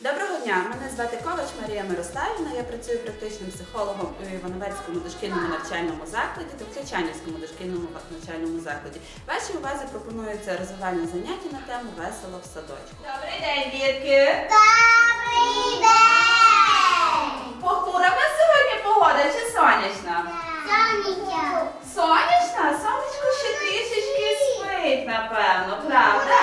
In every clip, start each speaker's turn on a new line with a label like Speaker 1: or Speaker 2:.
Speaker 1: Доброго дня, мене звати Ковач Марія Мирославівна. Я працюю практичним психологом у Івановецькому дошкільному навчальному закладі та в Клячанівському дошкільному навчальному закладі. Вашій увазі пропонується розвивальне заняття на тему весело в садочку.
Speaker 2: Добрий день, дітки!
Speaker 3: Добрий день!
Speaker 2: Похмура нас сьогодні погода чи сонячна?
Speaker 3: Сонечка!
Speaker 2: Сонячна? Сонечко ще трішечки спить, напевно, правда?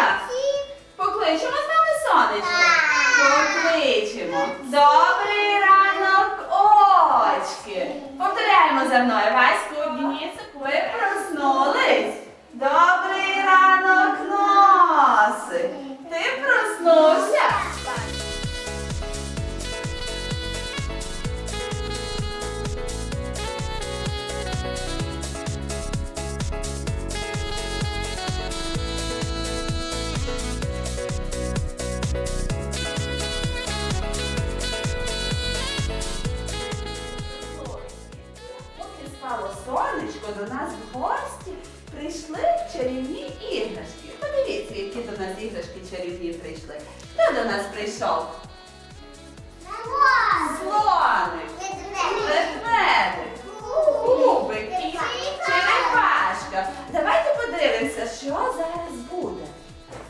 Speaker 2: Покличемо з нами сонечко. Покличемо. Добрий ранок, очки. Повторяємо за мною. Ваську, до нас в гості прийшли чарівні іграшки. Подивіться, які до нас іграшки чарівні прийшли. Хто до нас прийшов? Слоник, ведмедик, кубик і черепашка. Давайте подивимося, що зараз буде.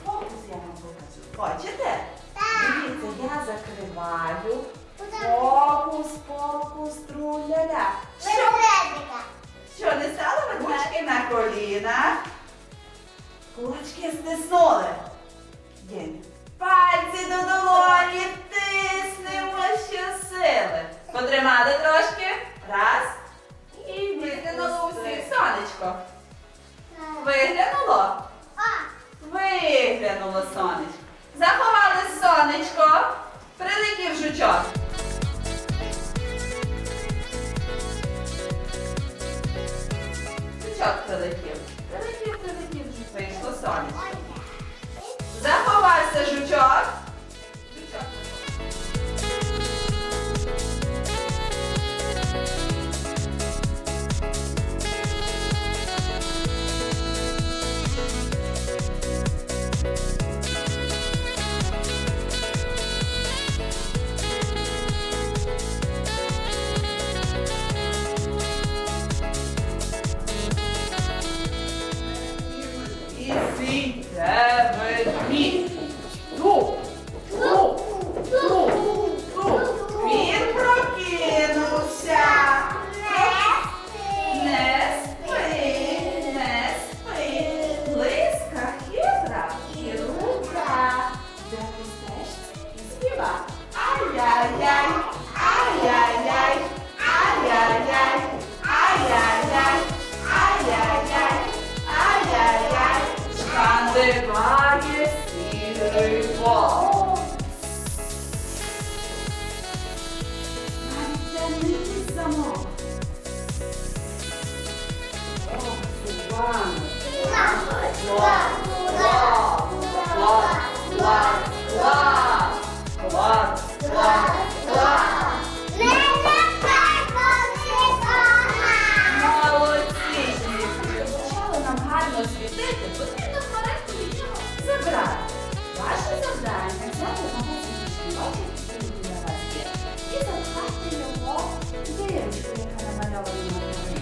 Speaker 2: Фокус я вам покажу. Хочете? Дивіться, я закриваю. Фокус, фокус, труляля. Стиснули. День. Пальці до долоні тиснемо щосили. Потримали трошки. Раз. І виглянуло усіх сонечко. Виглянуло? Виглянуло сонечко. Заховали сонечко. Прилетів жучок. Жучок. Прилетів, C seven, me. вириває сірий One, one, one. 这也是他们卖掉的羽毛